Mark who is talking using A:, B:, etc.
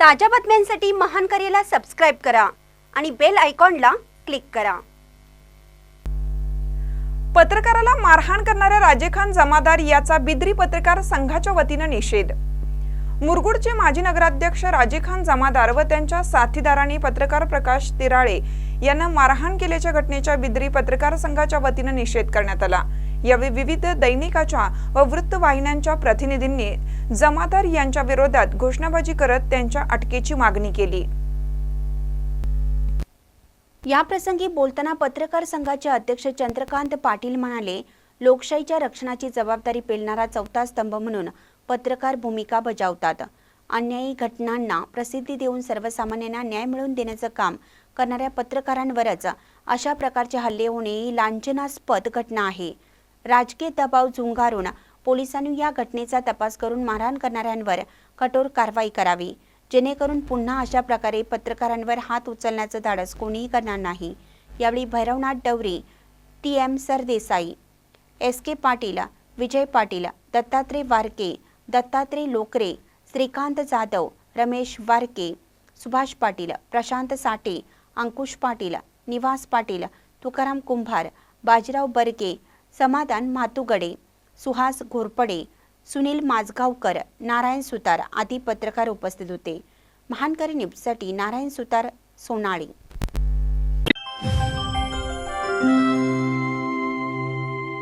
A: ताज्या बातम्यांसाठी महान करेला सबस्क्राईब करा आणि बेल आयकॉनला क्लिक करा.
B: पत्रकाराला मारहाण करणाऱ्या राजे खान जमादार याचा बिद्री पत्रकार संघाच्या वतीनं निषेध. मुरगुडचे माजी नगराध्यक्ष राजे खान जमादार व त्यांच्या साथीदारांनी पत्रकार प्रकाश तिराळे यांना मारहाण केल्याच्या घटनेच्या बिद्री पत्रकार संघाच्या वतीनं निषेध करण्यात आला. यावेळी विविध दैनिकाच्या व वृत्तवाहिन्यांच्या प्रतिनिधींनी जमादार यांच्या विरोधात घोषणाबाजी करत त्यांच्या अटकेची मागणी केली.
A: या प्रसंगी बोलताना पत्रकार संघाचे अध्यक्ष चंद्रकांत पाटील म्हणाले लोकशाहीच्या रक्षणाची जबाबदारी पेलणारा चौथा स्तंभ म्हणून पत्रकार भूमिका बजावतात. अन्यायी घटनांना प्रसिद्धी देऊन सर्वसामान्यांना न्याय मिळवून देण्याचं काम करणाऱ्या पत्रकारांवरच अशा प्रकारचे हल्ले होणे ही लांछनास्पद घटना आहे. राजकीय दबाव झुंगारून पोलिसांनी या घटनेचा तपास करून मारहाण करणाऱ्यांवर कठोर कारवाई करावी. जेणेकरून पुन्हा अशा प्रकारे पत्रकारांवर हात उचलण्याचं धाडस कोणीही करणार नाही. यावेळी Bhairavnath Dawari T. M. Sardesai S. K. Patil Vijay Patil Dattatray Warke Dattatray Lokare Shrikant Jadhav Ramesh Warke Subhash Patil Prashant Sathe Ankush Patil Niwas Patil Tukaram कुंभार बाजीराव बर्गे समाधान म्हातुगडे सुहास घोरपडे सुनील माजगावकर नारायण सुतार आदी पत्रकार उपस्थित होते. महानकरी न्यूजसाठी नारायण सुतार सोनाळी.